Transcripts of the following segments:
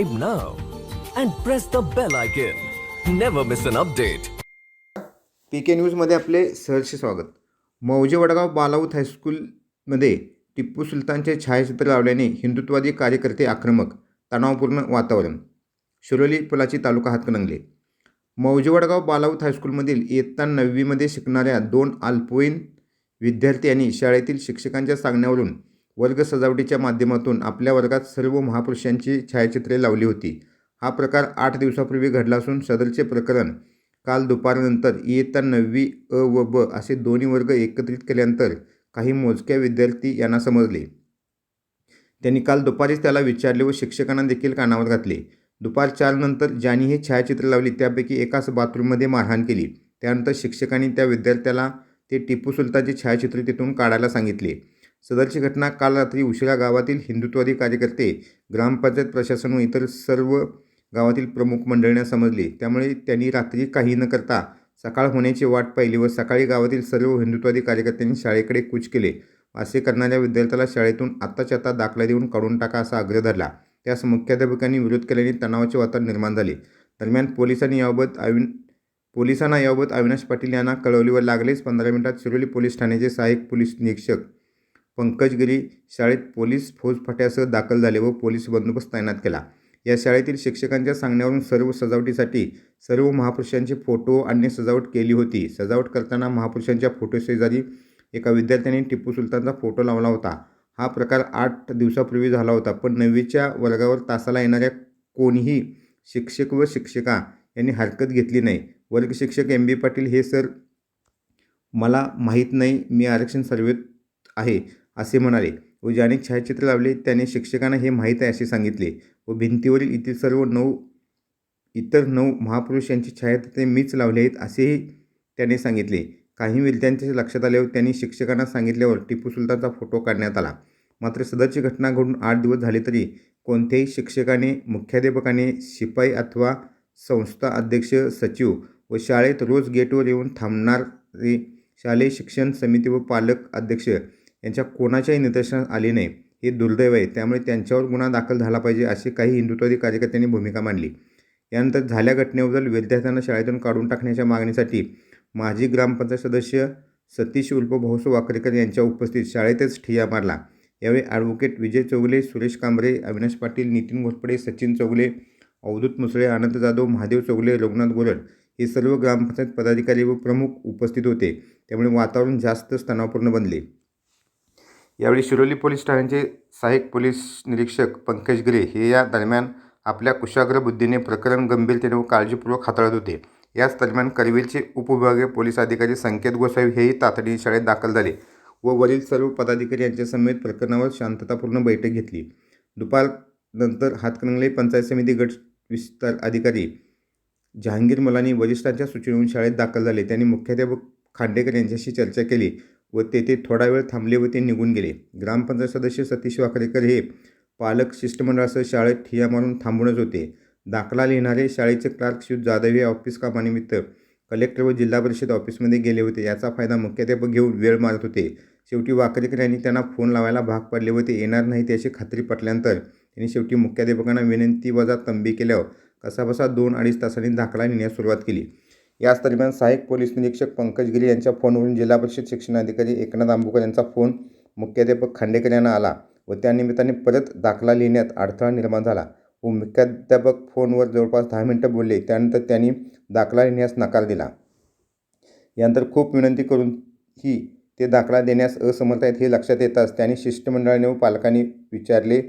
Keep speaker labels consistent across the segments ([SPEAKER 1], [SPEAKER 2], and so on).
[SPEAKER 1] subscribe now and press the bell icon. Never miss an update.
[SPEAKER 2] P K न्यूजमध्ये आपले सहर्ष स्वागत मौजे वडगाव बालाऊत हायस्कूलमध्ये टिप्पू सुलतानचे छायाचित्र लावल्याने हिंदुत्ववादी कार्यकर्ते आक्रमक तणावपूर्ण वातावरण शिरोली पुलाची तालुका हातकणंगले मौजे वडगाव बालाऊत हायस्कूलमधील इयत्ता नववीमध्ये शिकणाऱ्या दोन अल्पवयीन आणि शाळेतील शिक्षकांच्या सांगण्यावरून वर्ग सजावटीच्या माध्यमातून आपल्या वर्गात सर्व महापुरुषांची छायाचित्रे लावली होती. हा प्रकार आठ दिवसापूर्वी घडला असून सदरचे प्रकरण काल दुपारनंतर इयत्ता नववी अ व ब असे दोन्ही वर्ग एकत्रित केल्यानंतर काही मोजक्या विद्यार्थी यांना समजले. त्यांनी काल दुपारीच त्याला विचारले व शिक्षकांना देखील कानावर घातले. दुपार चारनंतर ज्यांनी हे छायाचित्र लावली त्यापैकी एकाच बाथरूममध्ये मारहाण केली. त्यानंतर शिक्षकांनी त्या विद्यार्थ्याला ते टिपू सुलतानचे छायाचित्र तिथून काढायला सांगितले. सदरची घटना काल रात्री उशिरा गावातील हिंदुत्ववादी कार्यकर्ते ग्रामपंचायत प्रशासन व इतर सर्व गावातील प्रमुख मंडळींना समजले. त्यामुळे त्यांनी रात्री काही न करता सकाळ होण्याची वाट पाहिली व सकाळी गावातील सर्व हिंदुत्ववादी कार्यकर्त्यांनी शाळेकडे कूच केले. असे करणाऱ्या विद्यार्थ्याला शाळेतून आत्ताच्या आता दाखला देऊन काढून टाका असा आग्रह धरला. त्यास मुख्याध्यापकांनी विरोध केल्याने तणावाचे वातावरण निर्माण झाले. दरम्यान पोलिसांनी याबाबत अविन पोलिसांना याबाबत अविनाश पाटील यांना कळवले व लागलेच पंधरा मिनिटात शिरोली पोलीस ठाण्याचे सहाय्यक पोलीस निरीक्षक पंकज गिरी शाळेत पोलीस फौजफाट्यासह दाखल झाले व पोलीस बंदोबस्त तैनात केला. या शाळेतील शिक्षकांच्या सांगण्यावरून सर्व सजावटीसाठी सर्व महापुरुषांचे फोटो आणि सजावट केली होती. सजावट करताना महापुरुषांच्या फोटोशेजारी एका विद्यार्थ्याने टिप्पू सुलतानचा फोटो लावला होता. हा प्रकार आठ दिवसापूर्वी झाला होता पण नववीच्या वर्गावर तासाला येणाऱ्या कोणीही शिक्षक व शिक्षिका यांनी हरकत घेतली नाही. वर्ग शिक्षक एम. बी. पाटील हे सर मला माहीत नाही. मी आरक्षण सर्वेत आहे. असे म्हणाले. व ज्याने छायाचित्र लावले. त्याने शिक्षकांना हे माहीत आहे असे सांगितले. व भिंतीवरील इतर सर्व नऊ इतर नऊ महापुरुष यांची छायाचित्रे मीच लावली आहेत असेही त्याने सांगितले. काही विद्यार्थ्यांच्या लक्षात आल्यावर त्यांनी शिक्षकांना सांगितल्यावर टिपू सुलतानचा फोटो काढण्यात आला. मात्र सदरची घटना घडून आठ दिवस झाले तरी कोणत्याही शिक्षकाने मुख्याध्यापकाने शिपाई अथवा संस्था अध्यक्ष सचिव व शाळेत रोज गेटवर येऊन थांबणारे शालेय शिक्षण समिती व पालक अध्यक्ष यांच्या कोणाच्याही निदर्शनास आले नाही. हे दुर्दैव आहे. त्यामुळे त्यांच्यावर गुन्हा दाखल झाला पाहिजे अशी काही हिंदुत्ववादी कार्यकर्त्यांनी भूमिका मांडली. यानंतर झाल्या घटनेबद्दल विद्यार्थ्यांना शाळेतून काढून टाकण्याच्या मागणीसाठी माजी ग्रामपंचायत सदस्य सतीश उल्प भाऊस वाकरेकर यांच्या उपस्थित शाळेतच ठिय्या मारला. यावेळी ॲडव्होकेट विजय चौगले सुरेश कांबरे अविनाश पाटील नितीन घोटपडे सचिन चौगले अवधूत मुसळे आनंद जाधव महादेव चौगले रघुनाथ गोरड हे सर्व ग्रामपंचायत पदाधिकारी व प्रमुख उपस्थित होते. त्यामुळे वातावरण जास्त तणावपूर्ण बनले. यावेळी शिरोली पोलीस ठाण्याचे सहाय्यक पोलीस निरीक्षक पंकज गिरे हे या दरम्यान आपल्या कुशाग्र बुद्धीने प्रकरण गंभीरतेने व काळजीपूर्वक हाताळत होते. याच दरम्यान करवीरचे उपविभागीय पोलीस अधिकारी संकेत गोसावी हेही तातडीने शाळेत दाखल झाले व वरील सर्व पदाधिकारी यांच्या समेत प्रकरणावर शांततापूर्ण बैठक घेतली. दुपारनंतर हातकणंगले पंचायत समिती गट विस्तार अधिकारी जहांगीर मुलांनी वरिष्ठांच्या सूचनेवरून शाळेत दाखल झाले. त्यांनी मुख्याध्यापक खांडेकर यांच्याशी चर्चा केली. व तेथे थोडा वेळ थांबले व ते निघून गेले. ग्रामपंचायत सदस्य सतीश वाकरेकर हे पालक शिष्टमंडळासह शाळेत ठिया मारून थांबूनच होते. दाखला लिहिणारे शाळेचे क्लार्क शिव जाधव हे ऑफिस कामानिमित्त कलेक्टर व जिल्हा परिषद ऑफिसमध्ये गेले होते. याचा फायदा मुख्याध्यापक घेऊन वेळ मारत होते. शेवटी वाकरेकर यांनी त्यांना फोन लावायला भाग पाडले व ते येणार नाहीत याची खात्री पटल्यानंतर त्यांनी शेवटी मुख्याध्यापकांना विनंती वजा तंबी केल्यावर कसाबसा दोन अडीच तासांनी दाखला नेण्यास सुरुवात केली. याच दरम्यान सहाय्यक पोलीस निरीक्षक पंकज गिरी यांच्या फोनवरून जिल्हा परिषद शिक्षणाधिकारी एकनाथ आंबुकर यांचा फोन मुख्याध्यापक खांडेकर यांना आला व त्यानिमित्ताने परत दाखला लिहिण्यात अडथळा निर्माण झाला. व मुख्याध्यापक फोनवर जवळपास दहा मिनटं बोलले. त्यानंतर त्यांनी दाखला लिहिण्यास नकार दिला. यानंतर खूप विनंती करून ही ते दाखला देण्यास असमर्थ आहेत हे लक्षात येताच त्यांनी शिष्टमंडळाने व पालकांनी विचारले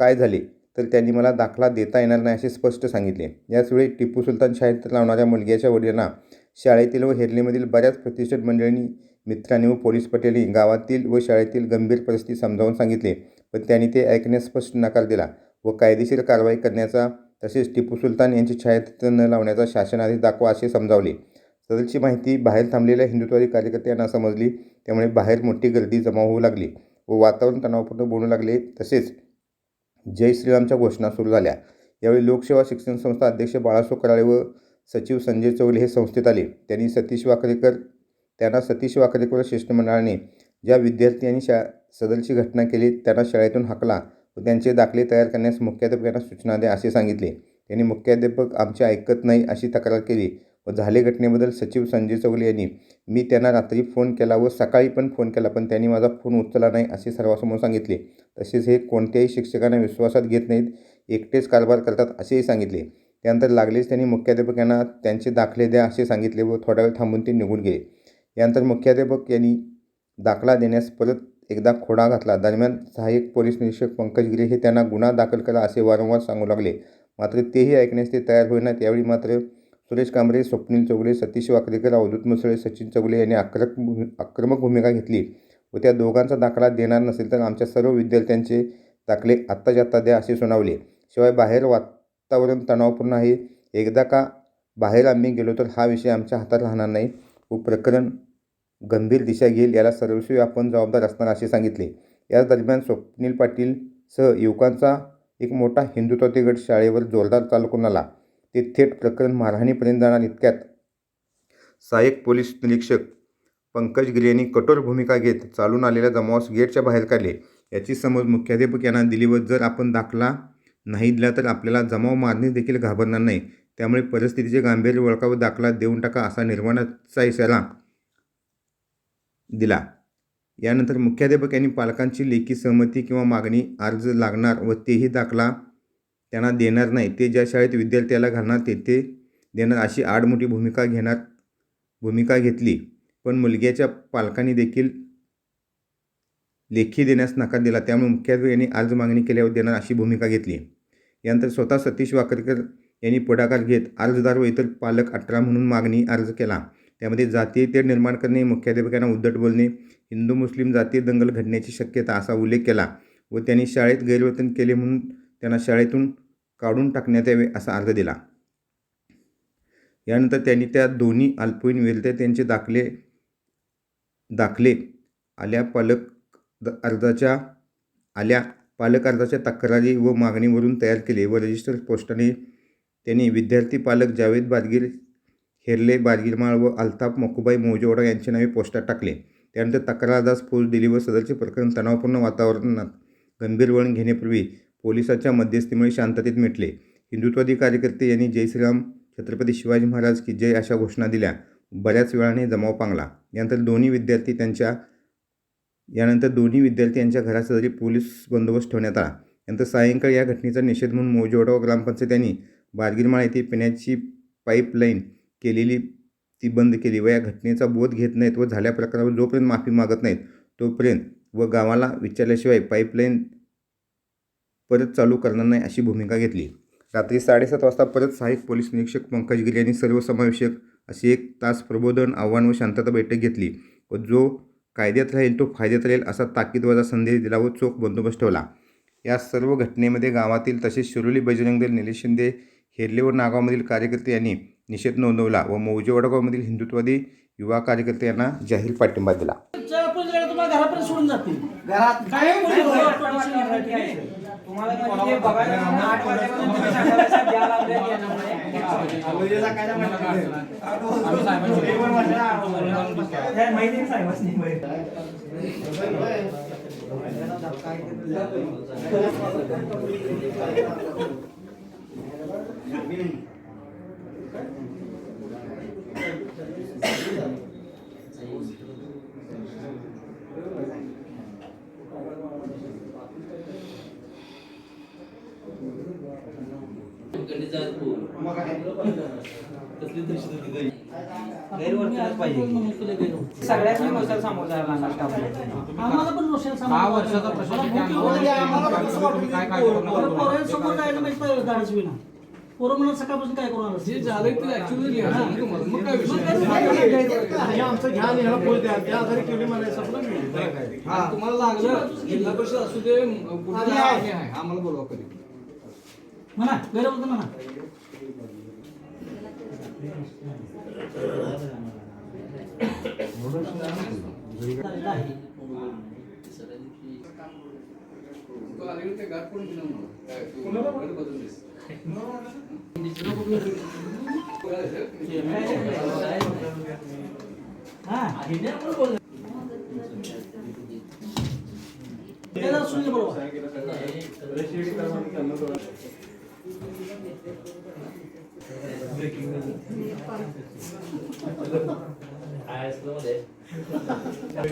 [SPEAKER 2] काय झाले? तर त्यांनी मला दाखला देता येणार नाही असे स्पष्ट सांगितले. याचवेळी टिपू सुलतान शाळेत लावणाऱ्या मुलग्याच्या वडिलांना शाळेतील व हेरलीमधील बऱ्याच प्रतिष्ठित मंडळींनी मित्रांनी व पोलीस पटेली गावातील व शाळेतील गंभीर परिस्थिती समजावून सांगितले. पण त्यांनी ते ऐकण्यास स्पष्ट नकार दिला व कायदेशीर कारवाई करण्याचा तसेच टिपू सुलतान यांची छायाचित्र न लावण्याचा शासनाधी दाखवा असे समजावले. सदरची माहिती बाहेर थांबलेल्या हिंदुत्वादी कार्यकर्त्यांना समजली त्यामुळे बाहेर मोठी गर्दी जमा होऊ लागली व वातावरण तणावपूर्ण बोलू लागले. तसेच जय श्रीरामच्या घोषणा सुरू झाल्या. यावेळी लोकसेवा शिक्षण संस्था अध्यक्ष बाळासो कराळे व सचिव संजय चौले हे संस्थेत आले. त्यांनी सतीश वाकरेकर त्यांना सतीश वाकरेकर शिष्टमंडळाने ज्या विद्यार्थ्यांनी शा सदरची घटना केली त्यांना शाळेतून हाकला व त्यांचे दाखले तयार करण्यास मुख्याध्यापकांना सूचना द्या असे सांगितले. त्यांनी मुख्याध्यापक आमचे ऐकत नाही अशी तक्रार केली. व झाले घटनेबद्दल सचिव संजय चौगले यांनी. मी त्यांना रात्री फोन केला व सकाळी पण फोन केला पण त्यांनी माझा फोन उचलला नाही असे सर्वांसमोर सांगितले. तसेच हे कोणत्याही शिक्षकांना विश्वासात घेत नाहीत एकटेच कारभार करतात असेही सांगितले. त्यानंतर लागलेच त्यांनी मुख्याध्यापकांना त्यांचे दाखले द्या असे सांगितले व थोडा वेळ थांबून ते निघून गेले. यानंतर मुख्याध्यापक यांनी दाखला देण्यास परत एकदा खोडा घातला. दरम्यान सहाय्यक पोलीस निरीक्षक पंकज गिरे हे त्यांना गुन्हा दाखल करा असे वारंवार सांगू लागले. मात्र तेही ऐकण्यास ते तयार होईना त्यावेळी मात्र सुरेश कांबरे स्वप्नील चौगले सतीश वाकरेकर अवधूत मुसळे सचिन चौगले यांनी आक्रमक आक्रमक भूमिका घेतली व त्या दोघांचा दाखला देणार नसेल तर आमच्या सर्व विद्यार्थ्यांचे दाखले आत्ताच्या आत्ता द्या असे सुनावले. शिवाय बाहेर वातावरण तणावपूर्ण आहे. एकदा का बाहेर आम्ही गेलो तर हा विषय आमच्या हातात राहणार नाही व प्रकरण गंभीर दिशा घेईल याला सर्वस्वी आपण जबाबदार असणार असे सांगितले. याच दरम्यान स्वप्नील पाटील सह युवकांचा एक मोठा हिंदुत्वादी गट शाळेवर जोरदार चालू करून आला. ते थेट प्रकरण मारहाणीपर्यंत जाणार इतक्यात. सहाय्यक पोलीस निरीक्षक पंकज गिरे यांनी कठोर भूमिका घेत चालून आलेल्या जमावास गेटच्या बाहेर काढले. याची समज मुख्याध्यापक यांना दिली व जर आपण दाखला नाही दिला तर आपल्याला जमाव मारणे देखील घाबरणार नाही. त्यामुळे परिस्थितीचे गांभीर्य ओळखा व दाखला देऊन टाका असा निर्माणाचा इशारा दिला. यानंतर मुख्याध्यापक यांनी पालकांची लेखी सहमती किंवा मागणी अर्ज लागणार व तेही दाखला त्यांना देणार नाही. ते ज्या शाळेत विद्यार्थ्याला घालणार तेथे देणार. अशी आडमोठी भूमिका घेणार भूमिका घेतली. पण मुलग्याच्या पालकांनी देखील लेखी देण्यास नकार दिला. त्यामुळे मुख्यत्वे यांनी अर्ज मागणी केल्यावर देणार अशी भूमिका घेतली. यानंतर स्वतः सतीश वाकरकर यांनी पुढाकार घेत अर्जदार व इतर पालक अठरा म्हणून मागणी अर्ज केला. त्यामध्ये जातीय तेढ निर्माण करणे मुख्याध्यापकांना उद्धट बोलणे हिंदू मुस्लिम जातीय दंगल घडण्याची शक्यता असा उल्लेख केला व त्यांनी शाळेत गैरवर्तन केले म्हणून त्यांना शाळेतून काढून टाकण्यात यावे असा अर्ज दिला. यानंतर त्यांनी त्या दोन्ही अल्पवयीन त्यांचे दाखले दाखले आल्या पालक द- अर्जाच्या आल्या पालक अर्जाच्या तक्रारी व मागणीवरून तयार केले व रजिस्टर पोस्टाने त्यांनी विद्यार्थी पालक जावेद बादगीर हेरले बादगीरमाळ व अल्ताफ मकुबाई मोजेवाडा यांचे नावे पोस्टात टाकले. त्यानंतर तक्रारदास फौज दिली व सदरचे प्रकरण तणावपूर्ण वातावरणात गंभीर वळण घेण्यापूर्वी पोलिसाच्या मध्यस्थीमुळे शांततेत मिटले. हिंदुत्ववादी कार्यकर्ते यांनी जय श्रीराम छत्रपती शिवाजी महाराज की जय अशा घोषणा दिल्या. बऱ्याच वेळाने जमाव पांगला. यानंतर दोन्ही विद्यार्थी त्यांच्या यानंतर दोन्ही विद्यार्थी यांच्या घराशेजारी पोलीस बंदोबस्त ठेवण्यात आला. यानंतर सायंकाळी या घटनेचा निषेध म्हणून मौजेवाडा ग्रामपंचायतींनी ग्रामपंचायत यांनी बारगिरमाळा येथे पिण्याची पाईपलाईन केलेली ती बंद केली व या घटनेचा बोध घेत नाहीत व झाल्या प्रकारावर जोपर्यंत माफी मागत नाहीत तोपर्यंत व गावाला विचारल्याशिवाय पाईपलाईन परत चालू करणार नाही अशी भूमिका घेतली. रात्री साडेसात वाजता परत सहाय्यक पोलीस निरीक्षक पंकज गिरी यांनी सर्वसमावेशक अशी एक तास प्रबोधन आव्हान व शांतता बैठक घेतली व जो कायद्यात राहील तो फायद्यात राहील असा ताकीदवाजा संदेश दिला व चोख बंदोबस्त ठेवला. या सर्व घटनेमध्ये गावातील तसेच शिरोली बजरंग दल निलेश शिंदे हेरले व नागावमधील कार्यकर्ते यांनी निषेध नोंदवला व मौजे वडगावमधील हिंदुत्वादी युवा कार्यकर्ते यांना जाहीर पाठिंबा दिला.
[SPEAKER 3] घरापर्यंत सोडून जातील.
[SPEAKER 4] घरात
[SPEAKER 3] काय
[SPEAKER 4] नाही,
[SPEAKER 3] बोलू?
[SPEAKER 4] नाही,
[SPEAKER 3] प्रोटेक्शन
[SPEAKER 4] नाही,
[SPEAKER 3] घरात
[SPEAKER 4] नाही,
[SPEAKER 3] आहे.
[SPEAKER 4] नाही. तुम्हाला म्हणजे ते बघायला म्हणून आठ वाजेपर्यंत तुम्ही सांगायला साहेब सामोरं जायला आपल्याला?
[SPEAKER 3] आम्हाला पण
[SPEAKER 5] दहा वर्षाचा काय काय करणार?
[SPEAKER 3] समोर जायला माहिती पाहिजे धाडस विना पोरं म्हणून सकाळपासून काय करून आलं?
[SPEAKER 5] जे झालंय ते ऍक्च्युअली लिहायचं नाही तुम्हाला. मग काय विषय?
[SPEAKER 3] हे आमचं घ्यान ह्याला पोल द्या. त्या आधारे केली मला संपलं मी.
[SPEAKER 5] आणि तुम्हाला लागलं जिल्हा परिषद असू दे आम्हाला बोलवा कधी.
[SPEAKER 3] म्हणा गैरवर्तन म्हणा हा ते जरा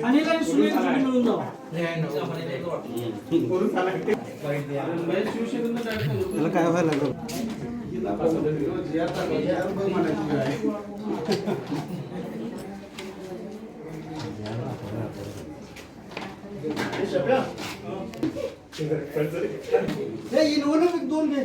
[SPEAKER 5] आणि काही तुम्ही मिळून जावा.
[SPEAKER 3] त्याला काय व्हायला लागलं? हे दोन घे.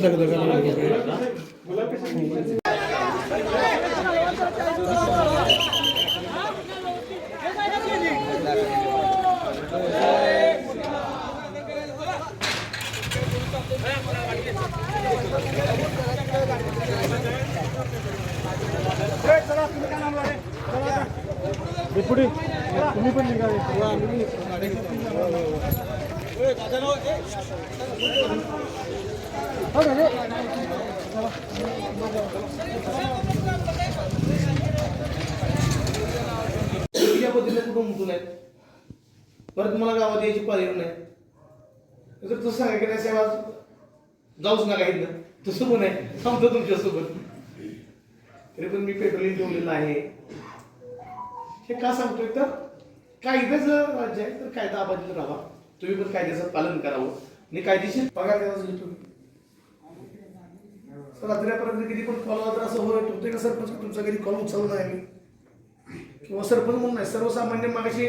[SPEAKER 5] गावात
[SPEAKER 3] पुढे तुम्ही पण निघा
[SPEAKER 6] पद्धतीने कुठून आहेत? परत मला गावात यायची पाहिजे नाही तर जर तसं सांगा की नाही आज जाऊच नका इथं. तसं पण आहे. थांबतो तुमच्यासोबत. तरी पण मी पेट्रोलिंग ठेवलेलं आहे. हे का सांगतोय तर कायद्याचं राज्य आहे तर कायदा अबाधित राहावा तुम्ही पण कायद्याचं पालन करावं. आणि कायदेशीर पगार द्यावा तुम्ही तर रात्रीपर्यंत किती पण कॉल आला तर असं होय प्रत्येक का सरपंच तुमचा कधी कॉल उचलला नाही मी. किंवा सरपंच म्हणून नाही सर्वसामान्य मागाशी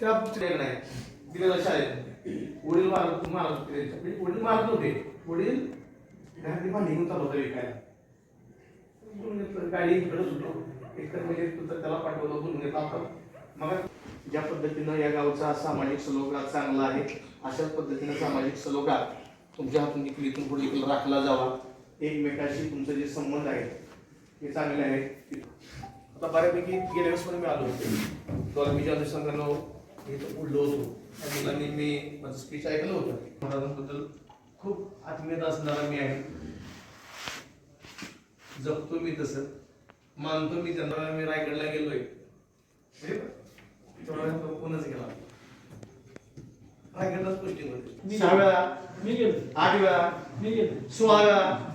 [SPEAKER 6] त्या नाही दिलेलं शाळेत. वडील मारत मारत होते म्हणजे वडील मारत होते वडील घरातली भांडी घेऊन चालू होता विकायला. गाडी इकडे सुटलो एकतर म्हणजे त्याला पाठवलं बोलून घेतलं आपण मग ज्या पद्धतीनं या गावचा सामाजिक सलोगा चांगला आहे अशाच पद्धतीनं सामाजिक सलोगा तुमच्या हातून इकडे इथून पुढे इकडे राखला जावा. एकमेकाशी तुमचे जे संबंध आहेत हे चांगले आहेत. आता बऱ्यापैकी गेल्या वेळेस पण मी आलो होतो. तेव्हा मी ज्या अनुषंगानं इथं उडलो होतो त्या मुलांनी मी माझं स्पीच ऐकलं होतं. महाराजांबद्दल खूप आत्मीयता असणारा मी आहे. जपतो मी तसं मानतो मी त्यांना. मी रायगडला गेलोय म्हणजे तो कोणच गेला. रायगडलाच पोस्टिंग होते सहा वेळा
[SPEAKER 5] मी गेलो.
[SPEAKER 6] आठ वेळा
[SPEAKER 5] मी गेलो.
[SPEAKER 6] सोळा वेळा